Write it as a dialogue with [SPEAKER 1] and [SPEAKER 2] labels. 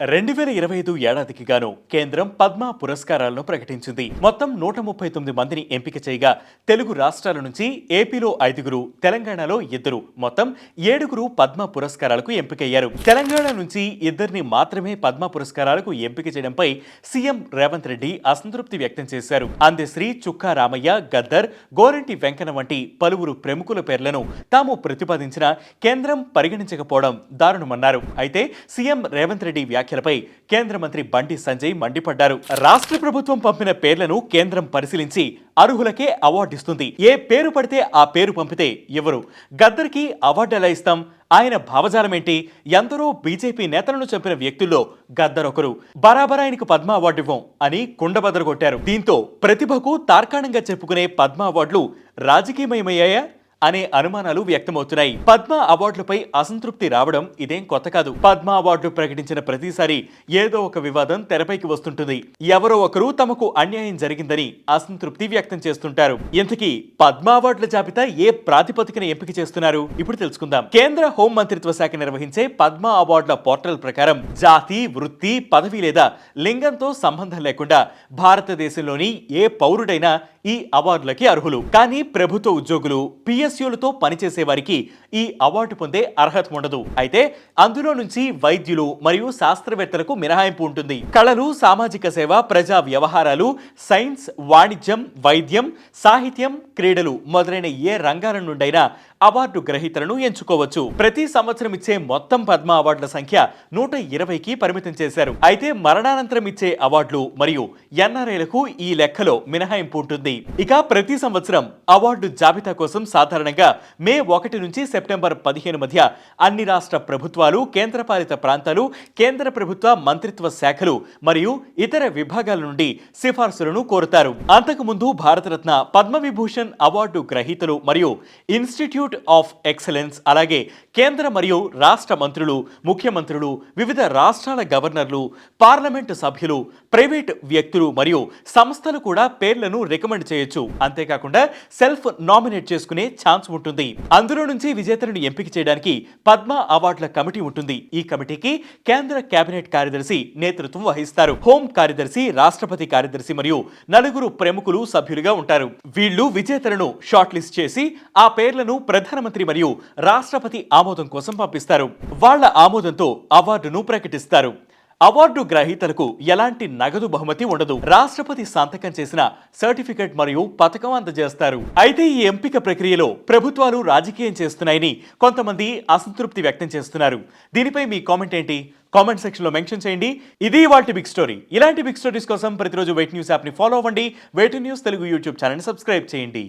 [SPEAKER 1] రెండు వేల ఇరవై ఐదు ఏడాదికి గాను కేంద్రం పద్మ పురస్కారాలను ప్రకటించింది. మొత్తం నూట ముప్పై తొమ్మిది మందిని ఎంపిక చేయగా తెలుగు రాష్ట్రాల నుంచి ఏపీలో ఐదుగురు తెలంగాణలో ఇద్దరు. మొత్తం ఏడుగురు పద్మ పురస్కారాలకు ఎంపికయ్యారు. తెలంగాణ నుంచి ఇద్దరిని మాత్రమే పద్మ పురస్కారాలకు ఎంపిక చేయడంపై సీఎం రేవంత్ రెడ్డి అసంతృప్తి వ్యక్తం చేశారు. అందశ్రీ చుక్కా రామయ్య గద్దర్ గోరంటి వెంకన్న వంటి పలువురు ప్రముఖుల పేర్లను తాము ప్రతిపాదించిన కేంద్రం పరిగణించకపోవడం దారుణమన్నారు. అయితే సీఎం రేవంత్ రెడ్డి వ్యాఖ్యలపై కేంద్ర మంత్రి బండి సంజయ్ మండిపడ్డారు. రాష్ట్ర ప్రభుత్వం పంపిన పేర్లను కేంద్రం పరిశీలించి అర్హులకే అవార్డు ఇస్తుంది ఏ పేరు పడితే ఆ పేరు పంపితే ఎవరు? గద్దర్కి అవార్డు ఎలా ఇస్తాం? ఆయన భావజాలమేంటి? ఎందరో బీజేపీ నేతలను చంపిన వ్యక్తుల్లో గద్దర్ ఒకరు. బరాబర్ ఆయనకు పద్మ అవార్డు ఇవ్వం అని కుండబద్దలు కొట్టారు. దీంతో ప్రతిభకు తార్కాణంగా చెప్పుకునే పద్మ అవార్డులు రాజకీయమయమయ్యాయా? అనే అనుమానాలు వ్యక్తమవుతున్నాయి. పద్మ అవార్డులపై అసంతృప్తి రావడం ఇదేం కొత్త కాదు. పద్మ అవార్డులు ప్రకటించిన ప్రతిసారి ఏదో ఒక వివాదం తెరపైకి వస్తుంటుంది. ఎవరో ఒకరు తమకు అన్యాయం జరిగిందని అసంతృప్తి వ్యక్తం చేస్తుంటారు. ఇంతకీ పద్మ అవార్డుల జాబితా ఏ ప్రాతిపదికన ఎంపిక చేస్తున్నారు? ఇప్పుడు తెలుసుకుందాం. కేంద్ర హోం మంత్రిత్వ శాఖ నిర్వహించే పద్మ అవార్డుల పోర్టల్ ప్రకారం జాతి వృత్తి పదవి లేదా లింగంతో సంబంధం లేకుండా భారతదేశంలోని ఏ పౌరుడైనా ఈ అవార్డులకి అర్హులు. కానీ ప్రభుత్వ ఉద్యోగులు పిఎస్యులతో పనిచేసే వారికి ఈ అవార్డు పొందే అర్హత ఉండదు. అయితే అందులో నుంచి వైద్యులు మరియు శాస్త్రవేత్తలకు మినహాయింపు ఉంటుంది. కళలు సామాజిక సేవ ప్రజా వ్యవహారాలు సైన్స్ వాణిజ్యం వైద్యం సాహిత్యం క్రీడలు మొదలైన ఏ రంగాల నుండైనా అవార్డు గ్రహీతలను ఎంచుకోవచ్చు. ప్రతి సంవత్సరం ఇచ్చే మొత్తం పద్మ అవార్డుల సంఖ్య నూట ఇరవైకి పరిమితం చేశారు. అయితే మరణానంతరం ఇచ్చే అవార్డులు మరియు ఎన్ఆర్ఐలకు ఈ లెక్కలో మినహాయింపు ఉంటుంది. ఇక ప్రతి సంవత్సరం అవార్డు జాబితా కోసం సాధారణంగా మే ఒకటి నుంచి సెప్టెంబర్ పదిహేను మధ్య అన్ని రాష్ట్ర ప్రభుత్వాలు కేంద్రపాలిత ప్రాంతాలు కేంద్ర ప్రభుత్వ మంత్రిత్వ శాఖలు మరియు ఇతర విభాగాల నుండి సిఫార్సులను కోరుతారు. అంతకుముందు భారతరత్న పద్మవిభూషణ్ అవార్డు గ్రహీతలు మరియు ఇన్స్టిట్యూట్ ఆఫ్ ఎక్సలెన్స్ అలాగే కేంద్ర మరియు రాష్ట్ర మంత్రులు ముఖ్యమంత్రులు వివిధ రాష్ట్రాల గవర్నర్లు పార్లమెంటు సభ్యులు ప్రైవేట్ వ్యక్తులు మరియు సంస్థలు కూడా పేర్లను రికమెండ్ చేయొచ్చు. అంతేకాకుండా సెల్ఫ్ నామినేట్ చేసుకునే ఛాన్స్ ఉంటుంది. అందులో నుంచి విజేతలను ఎంపిక చేయడానికి పద్మ అవార్డుల కమిటీ ఉంటుంది. ఈ కమిటీకి కేంద్ర కేబినెట్ కార్యదర్శి నేతృత్వం వహిస్తారు. హోం కార్యదర్శి రాష్ట్రపతి కార్యదర్శి మరియు నలుగురు ప్రముఖులు సభ్యులుగా ఉంటారు. వీళ్ళు విజేతలను షార్ట్ లిస్ట్ చేసి ఆ పేర్లను ప్రధానమంత్రి మరియు రాష్ట్రపతి ఆమోదం కోసం పంపిస్తారు. వాళ్ళ ఆమోదంతో అవార్డును ప్రకటిస్తారు. అవార్డు గ్రహీతలకు ఎలాంటి నగదు బహుమతి ఉండదు. రాష్ట్రపతి సంతకం చేసిన సర్టిఫికెట్ మరియు పథకం అందజేస్తారు. అయితే ఈ ఎంపిక ప్రక్రియలో ప్రభుత్వాలు రాజకీయం చేస్తున్నాయని కొంతమంది అసంతృప్తి వ్యక్తం చేస్తున్నారు. దీనిపై మీ కామెంట్ ఏంటి? కామెంట్ సెక్షన్లో మెన్షన్ చేయండి. ఇది వాటి బిగ్ స్టోరీ. ఇలాంటి బిగ్ స్టోరీస్ కోసం ప్రతిరోజు వెయిట్ న్యూస్ యాప్ని ఫాలో అవ్వండి. Way to news Telugu YouTube ఛానల్ని సబ్స్క్రైబ్ చేయండి.